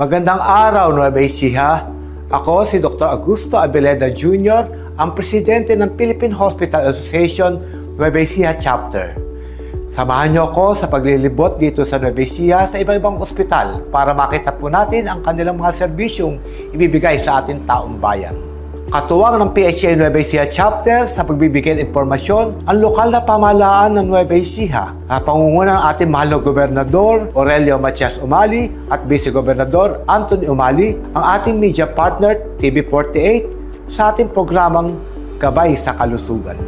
Magandang araw, Nueva Ecija. Ako si Dr. Augusto Abeleda Jr., ang presidente ng Philippine Hospital Association Nueva Ecija Chapter. Samahan niyo ako sa paglilibot dito sa Nueva Ecija sa iba-ibang ospital para makita po natin ang kanilang mga serbisyong ibibigay sa ating taong bayan. Katuwang ng PHA Nueva Ecija Chapter sa pagbibigay ng impormasyon ang lokal na pamahalaan ng Nueva Ecija na pangunguna ng ating mahal na Gobernador Aurelio Matias Umali at Vice Gobernador Anthony Umali ang ating media partner TV48 sa ating programang Gabay sa Kalusugan.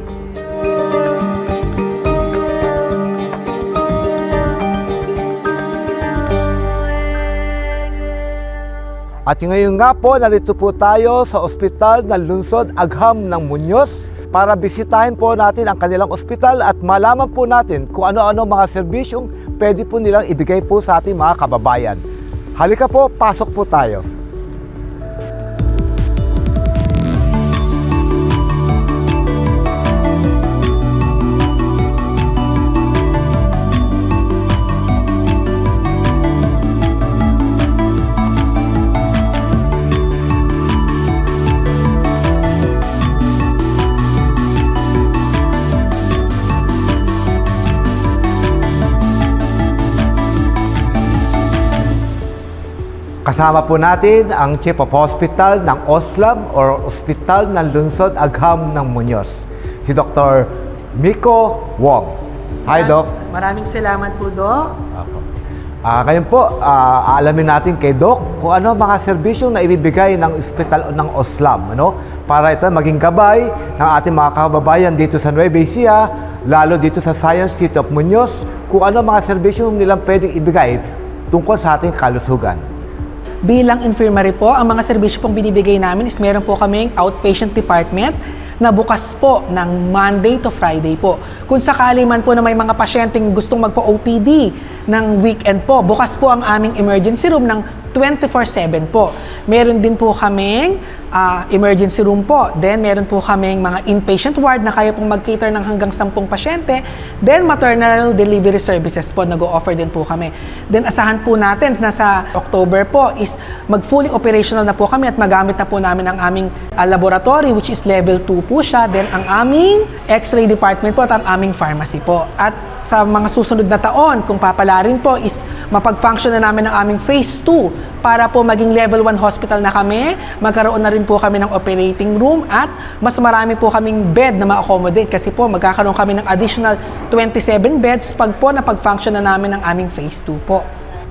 At ngayon nga po, narito po tayo sa ospital ng Lungsod Agham ng Muñoz para bisitahin po natin ang kanilang ospital at malaman po natin kung ano-ano mga serbisyong pwede po nilang ibigay po sa ating mga kababayan. Halika po, pasok po tayo. Kasama po natin ang Chief of Hospital ng OSLAM or Ospital ng Lungsod Agham ng Muñoz, si Dr. Miko Wong. Hi, Doc. Maraming salamat po, Doc. Ah, ngayon po, ah, aalamin natin kay Doc kung ano mga serbisyong na ibibigay ng ospital ng OSLAM, ano? Para ito maging gabay ng ating mga kababayan dito sa Nueva Ecija, lalo dito sa Science City of Muñoz, kung ano mga serbisyong nilang pwedeng ibigay tungkol sa ating kalusugan. Bilang infirmary po, ang mga serbisyo pong binibigay namin is meron po kaming outpatient department na bukas po ng Monday to Friday po. Kung sakali man po na may mga pasyenteng gustong magpa-OPD ng weekend po, bukas po ang aming emergency room ng 24-7 po. Meron din po kaming ah, emergency room po. Then, meron po kaming mga inpatient ward na kaya pong mag-cater ng hanggang 10 pasyente. Then, maternal delivery services po, nag-o-offer din po kami. Then, asahan po natin na sa October po is mag-fully operational na po kami at magamit na po namin ang aming ah, laboratory which is level 2 po siya. Then, ang aming x-ray department po at ang aming pharmacy po. At sa mga susunod na taon, kung papalarin po, is mapag-function na namin ang aming phase 2 para po maging level 1 hospital na kami. Magkaroon na rin po kami ng operating room at mas marami po kaming bed na ma-accommodate kasi po magkakaroon kami ng additional 27 beds pag po napag-function na namin ang aming phase 2 po.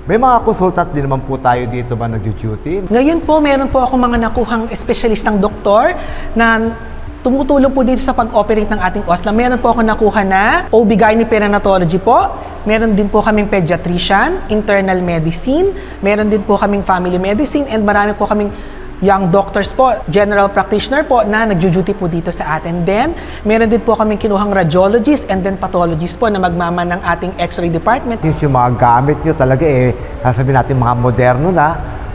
May mga consultant din naman po tayo dito ba nag-duty? Ngayon po, meron po ako mga nakuhang espesyalistang doktor na tumutulong po dito sa pag-operate ng ating OSLA. Meron po ako nakuha na OB-GYN perinatology po. Meron din po kaming pediatrician, internal medicine. Meron din po kaming family medicine and marami po kaming young doctors po, general practitioner po na nagjo-duty po dito sa atin. Then, meron din po kaming kinuhang radiologist and then pathologist po na magmama ng ating x-ray department. Since yung mga gamit nyo talaga eh, sasabihin natin mga moderno na,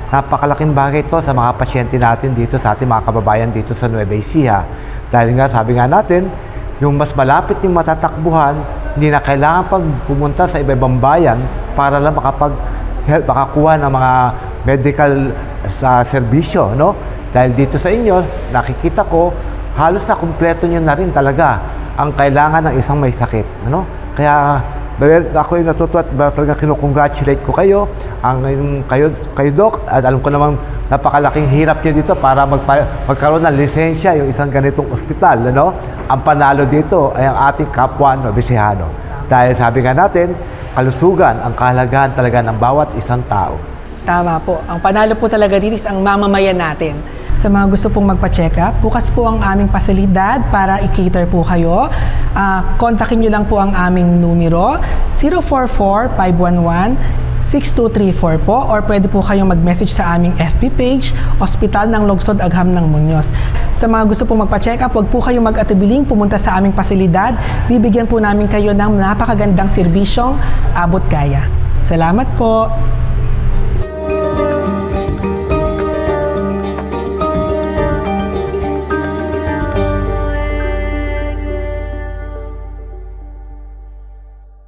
napakalaking bagay ito sa mga pasyente natin dito sa ating mga kababayan dito sa Nueva Ecija. Dahil nga, sabi nga natin, yung mas malapit yung matatakbuhan, hindi na kailangan pag pumunta sa iba-ibang bayan para lang makapag help, makakuha ng mga medical sa serbisyo, no? Dahil dito sa inyo, nakikita ko, halos na kumpleto nyo na rin talaga ang kailangan ng isang may sakit, ano? Kaya Well, ako yung natutuwa at talaga kinukongratulate ko kayo, ang kayo, kayo Doc, at alam ko naman napakalaking hirap niyo dito para magpa, magkaroon ng lisensya yung isang ganitong ospital, ano? Ang panalo dito ay ang ating kapwa no, Bisihano. Dahil sabi nga natin, kalusugan ang kahalagahan talaga ng bawat isang tao. Tama po. Ang panalo po talaga dito is ang mamamayan natin. Sa mga gusto pong magpa-check up, bukas po ang aming pasilidad para i-cater po kayo. Ah, kontakin nyo lang po ang aming numero 044-511-6234 po or pwede po kayong mag-message sa aming FB page, Hospital ng Logsod Agham ng Muñoz. Sa mga gusto pong magpa-check up, huwag po kayong mag-atibiling pumunta sa aming pasilidad. Bibigyan po namin kayo ng napakagandang serbisyong abot kaya. Salamat po!